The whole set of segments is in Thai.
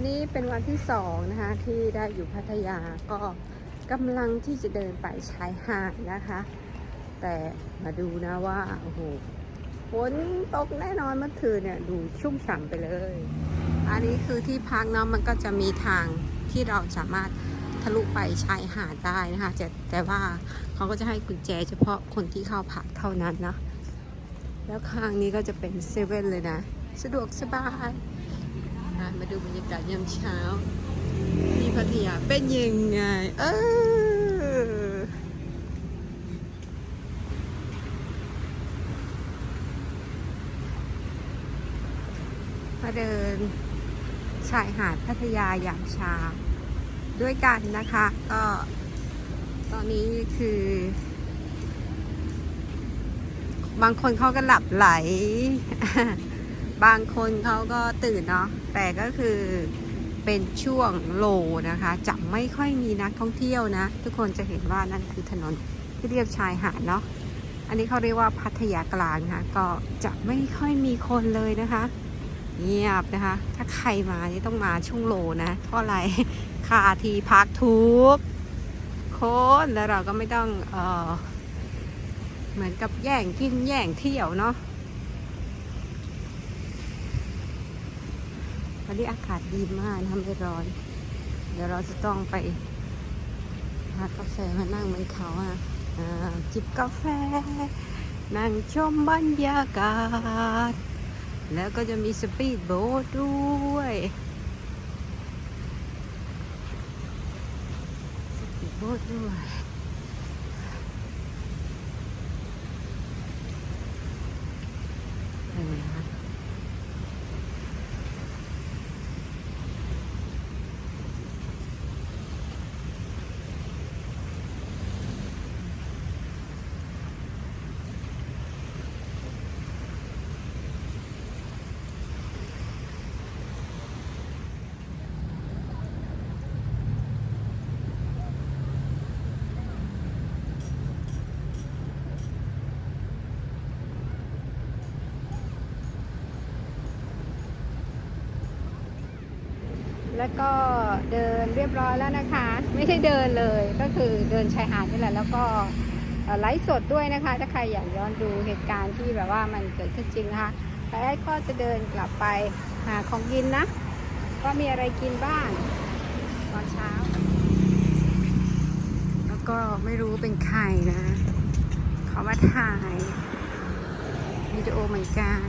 วันนี้เป็นวันที่สองนะคะที่ได้อยู่พัทยาก็กำลังที่จะเดินไปชายหาดนะคะ แต่มาดูนะว่าโอ้โหฝนตกแน่นอนเมื่อคืนเนี่ยดูชุ่มฉ่ำไปเลย อันนี้คือที่พักเนาะมันก็จะมีทางที่เราสามารถทะลุไปชายหาดได้นะคะแต่แต่ว่าเขาก็จะให้กุญแจเฉพาะคนที่เข้าพักเท่านั้นนะแล้วข้างนี้ก็จะเป็นเซเว่นเลยนะ สะดวกสบาย มาดูบรรยากาศยามเช้า ที่พัทยาเป็นยังไง เออมาเดินชายหาดพัทยายามเช้าด้วยกันนะคะ ก็ตอนนี้คือ บางคนเขาก็หลับไหล บางคนเขาก็ตื่นเนาะ แต่ก็คือเป็นช่วงโลนะคะ จะไม่ค่อยมีนักท่องเที่ยวนะ ทุกคนจะเห็นว่านั่นคือถนนที่เรียบชายหาดเนาะอันนี้เขาเรียกว่าพัทยากลางนะคะก็จะไม่ค่อยมีคนเลยนะคะเงียบนะคะ ถ้าใครมานี่ต้องมาช่วงโลนะเพราะอะไรค่าที่พักทุกคนแล้วเราก็ไม่ต้องเออเหมือนกับแย่งกินแย่งเที่ยวเนาะ วันนี้อากาศดีมากนะไม่ร้อน เดี๋ยวเราจะต้องไปหากาแฟมานั่งบนเขาอะจิบกาแฟ นั่งชมบรรยากาศ แล้วก็จะมีสปีดโบ๊ทด้วยสปีดโบ๊ทด้วย แล้วก็เดินเรียบร้อยแล้วนะคะ ไม่ได้เดินเลยก็คือเดินชายหาดนี่แหละแล้วก็ไลฟ์สดด้วยนะคะ ถ้าใครอยากย้อนดูเหตุการณ์ที่แบบว่ามันเกิดขึ้นจริงนะคะแล้วก็จะเดินกลับไปหาของกินนะว่ามีอะไรกินบ้างตอนเช้า แล้วก็ไม่รู้เป็นใครนะเขามาถ่ายวิดีโอเหมือนกัน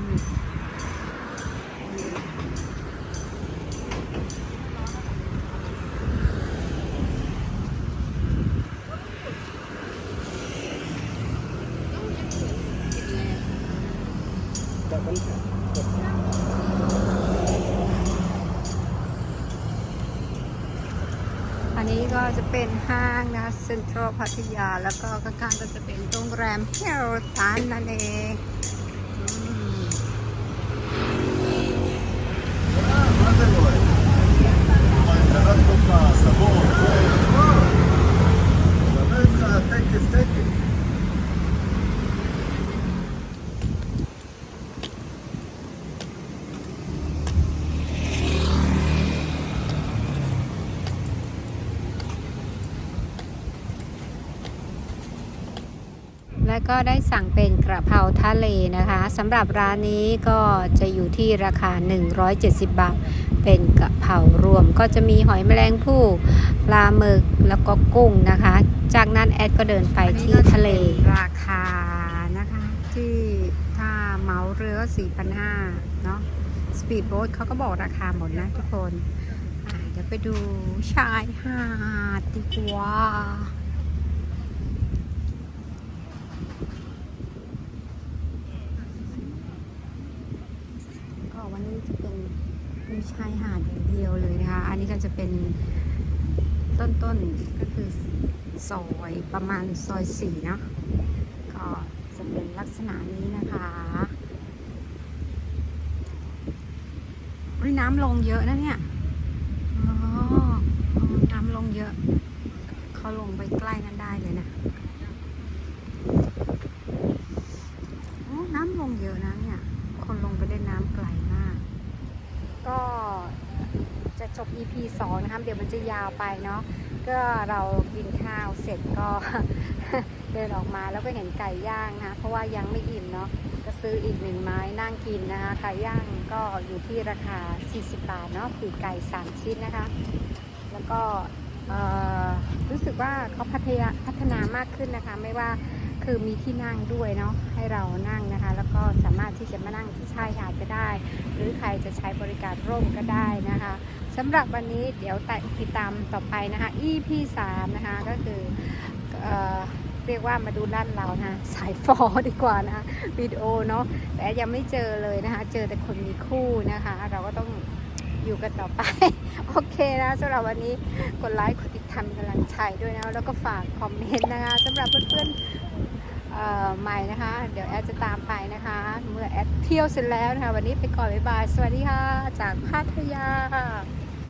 อันนี้ก็จะเป็นห้างนะเซ็นทรัลพัทยา แล้วก็ข้างๆก็จะเป็นโรงแรมเฮลตันนั่นเองอืม และก็ได้สั่งเป็นกระเพราทะเลนะคะสำหรับร้านนี้ก็จะอยู่ที่ราคา 170 บาท เป็นกระเพรารวมก็จะมีหอยแมลงภู่ปลาหมึกแล้วก็กุ้งนะคะ จากนั้นแอดก็เดินไปที่ทะเลราคานะคะ ที่ถ้าเมาเรือก็4,500เนาะสปีดโบ๊ทเขาก็บอกราคาหมดนะทุกคน เดี๋ยวไปดูชายหาดดีกว่า ก็วันนี้จะเป็นมี ชายหาดเดียวเลยนะคะ อันนี้ก็จะเป็นต้นๆก็คือซอยประมาณซอยสี่เนาะก็จะเป็นลักษณะนี้นะคะน้ำลงเยอะนะเนี่ยอ๋อน้ำลงเยอะ เขาลงไปใกล้กันได้เลยนะโอ้น้ำลงเยอะนะเนี่ย คนลงไปเล่นน้ำไกลมาก ก็ จบ EP 2 นะคะ เดี๋ยวมันจะยาวไปเนาะ ก็เรากินข้าวเสร็จก็เดินออกมาแล้วก็เห็นไก่ย่างนะ เพราะว่ายังไม่อิ่มเนาะ ก็ซื้ออีกหนึ่งไม้นั่งกินนะคะ ไก่ย่างก็อยู่ที่ราคา 40 บาทเนาะ ปีกไก่ 3 ชิ้นนะคะ แล้วก็รู้สึกว่าเขาพัฒนาพัฒนามากขึ้นนะคะ ไม่ว่า คือมีที่นั่งด้วยเนาะให้เรานั่งนะคะ แล้วก็สามารถที่จะมานั่งที่ชายหาดก็ได้ หรือใครจะใช้บริการร่มก็ได้นะคะสำหรับวันนี้เดี๋ยวติดตามต่อไปนะคะ EP 3นะคะก็คือเออเรียกว่ามาดูด้านเรานะคะสายฟอดีกว่านะคะวิดีโอเนาะแต่ยังไม่เจอเลยนะคะ เจอแต่คนมีคู่นะคะ เราก็ต้องอยู่กันต่อไป โอเคนะสำหรับวันนี้กดไลค์กดติดตามกำลังใจด้วยนะ แล้วก็ฝากคอมเมนต์นะคะสำหรับเพื่อนๆ ใหม่นะคะ เดี๋ยวแอดจะตามไปนะคะ เมื่อแอดเที่ยวเสร็จแล้วนะคะ วันนี้ไปก่อนบ๊ายบาย สวัสดีค่ะ จากพัทยา